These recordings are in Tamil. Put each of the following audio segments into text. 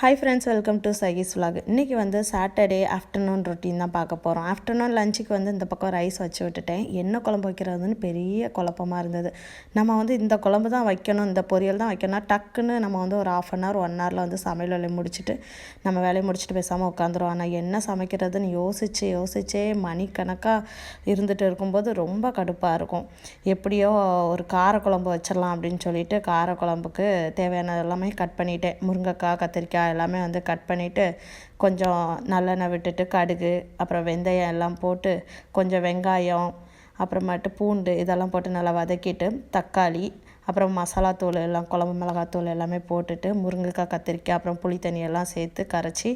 ஹாய் ஃப்ரெண்ட்ஸ் வெல்கம் டு சகிஸ் விலாக் இன்றைக்கி வந்து சாட்டர்டே ஆஃப்டர்நூன் ரொட்டீன் தான் பார்க்க போகிறோம் ஆஃப்டர்நூன் லஞ்சுக்கு வந்து இந்த பக்கம் ரைஸ் வச்சு விட்டுட்டேன். என்ன குழம்பு வைக்கிறதுன்னு பெரிய குழப்பமாக இருந்தது. நம்ம வந்து இந்த குழம்பு தான் வைக்கணும் இந்த பொரியல் தான் வைக்கணும் டக்குன்னு நம்ம வந்து ஒரு ஆஃப் அன் ஹவர் ஒன் ஹவரில் வந்து சமையல் வேலையை முடிச்சுட்டு நம்ம வேலையை முடிச்சுட்டு பேசாமல் உட்காந்துருவோம் ஆனால் என்ன சமைக்கிறதுன்னு யோசித்து யோசிச்சே மணிக்கணக்காக இருந்துட்டு இருக்கும்போது ரொம்ப கடுப்பாக இருக்கும். எப்படியோ ஒரு காரக்குழம்பு வச்சிடலாம் அப்படின்னு சொல்லிட்டு காரக்குழம்புக்கு தேவையான எல்லாமே கட் பண்ணிட்டேன் முருங்கைக்காய் கத்திரிக்காய் எல்லாமே வந்து கட் பண்ணிவிட்டு கொஞ்சம் நல்லெண்ணெய் விட்டுட்டு கடுகு அப்புறம் வெந்தயம் எல்லாம் போட்டு கொஞ்சம் வெங்காயம் அப்புறமேட்டு பூண்டு இதெல்லாம் போட்டு நல்லா வதக்கிட்டு தக்காளி அப்புறம் மசாலா தூள் எல்லாம் குழம்பு மிளகாத்தூள் எல்லாமே போட்டுட்டு முருங்கைக்காய் கத்திரிக்காய் அப்புறம் புளி தண்ணியெல்லாம் சேர்த்து கரைச்சி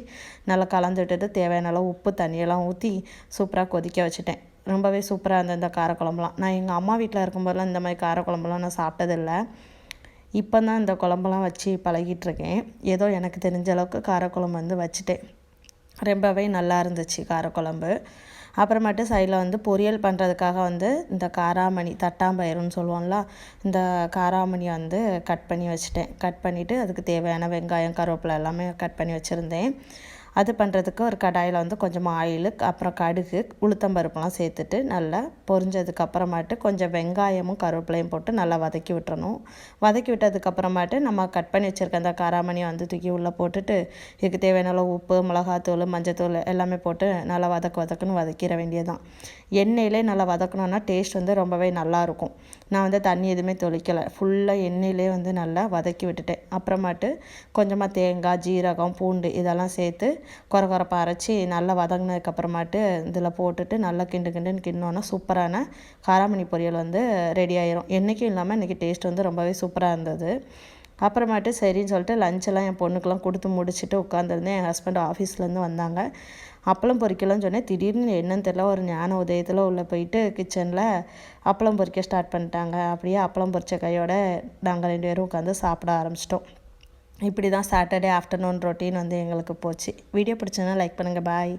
நல்லா கலந்து தேவையான அளவு உப்பு தண்ணியெல்லாம் ஊற்றி சூப்பராக கொதிக்க வச்சுட்டேன். ரொம்பவே சூப்பராக இருந்தது இந்த காரக்குழம்புலாம். நான் எங்கள் அம்மா வீட்டில் இருக்கும்போதெல்லாம் இந்த மாதிரி காரக்குழம்புலாம் நான் சாப்பிட்டதில்லை. இப்போ தான் இந்த குழம்பெல்லாம் வச்சு பழகிட்டுருக்கேன். ஏதோ எனக்கு தெரிஞ்ச அளவுக்கு காரக்குழம்பு வந்து வச்சுட்டேன். ரொம்பவே நல்லா இருந்துச்சு காரக்குழம்பு. அப்புறமேட்டு சைடில் வந்து பொரியல் பண்ணுறதுக்காக வந்து இந்த காராமணி தட்டாம்பயிறுன்னு சொல்லுவோம்ல இந்த காராமணியை வந்து கட் பண்ணி வச்சுட்டேன். கட் பண்ணிவிட்டு அதுக்கு தேவையான வெங்காயம் கருவேப்பிலை எல்லாமே கட் பண்ணி வச்சுருந்தேன். அது பண்ணுறதுக்கு ஒரு கடாயில் வந்து கொஞ்சமாக ஆயில் அப்புறம் கடுகு உளுத்தம்பருப்புலாம் சேர்த்துட்டு நல்லா பொரிஞ்சதுக்கு அப்புறமாட்டு கொஞ்சம் வெங்காயமும் கருவேப்பிலையும் போட்டு நல்லா வதக்கி விட்டுறணும். வதக்கி விட்டதுக்கப்புறமாட்டு நம்ம கட் பண்ணி வச்சுருக்க அந்த காராமணியை வந்து தூக்கி உள்ளே போட்டுட்டு இதுக்கு தேவையான அளவு உப்பு மிளகாத்தூள் மஞ்சத்தூள் எல்லாமே போட்டு நல்லா வதக்க வதக்குன்னு வதக்கிட வேண்டியதுதான். எண்ணெயிலே நல்லா வதக்கணுன்னா டேஸ்ட் வந்து ரொம்பவே நல்லாயிருக்கும் நான் வந்து தண்ணி எதுவுமே தொளிக்கலை. ஃபுல்லாக எண்ணெயிலே வந்து நல்லா வதக்கி விட்டுட்டேன். அப்புறமாட்டு கொஞ்சமாக தேங்காய் ஜீரகம் பூண்டு இதெல்லாம் சேர்த்து குறை குறைப்பாக அரைச்சி நல்லா வதங்கினதுக்கப்புறமாட்டு இதில் போட்டுட்டு நல்லா கிண்டு கிண்டுன்னு கிண்டோன்னா சூப்பரான காராமணி பொரியல் வந்து ரெடி ஆயிரும். என்றைக்கும் இல்லாமல் இன்றைக்கி டேஸ்ட் வந்து ரொம்பவே சூப்பராக இருந்தது. அப்புறமேட்டு சரின்னு சொல்லிட்டு லஞ்செல்லாம் என் பொண்ணுக்கெலாம் கொடுத்து முடிச்சுட்டு உட்காந்துருந்தேன் என் ஹஸ்பண்ட் ஆஃபீஸ்லேருந்து வந்தாங்க. அப்பளம் பொறிக்கலாம்னு சொன்னேன். திடீர்னு என்னன்னு தெரியல. ஒரு ஞான உதயத்தில் உள்ளே போயிட்டு கிச்சனில் அப்பளம் பொறிக்க ஸ்டார்ட் பண்ணிட்டாங்க. அப்படியே அப்பளம் பொறிச்ச கையோட நாங்கள் ரெண்டு பேரும் உட்காந்து சாப்பிட ஆரம்பிச்சிட்டோம். இப்படி தான் சாட்டர்டே ஆஃப்டர்நூன் ரொட்டீன் வந்து எங்களுக்கு போச்சு. வீடியோ பிடிச்சதுன்னா லைக் பண்ணுங்கள் பாய்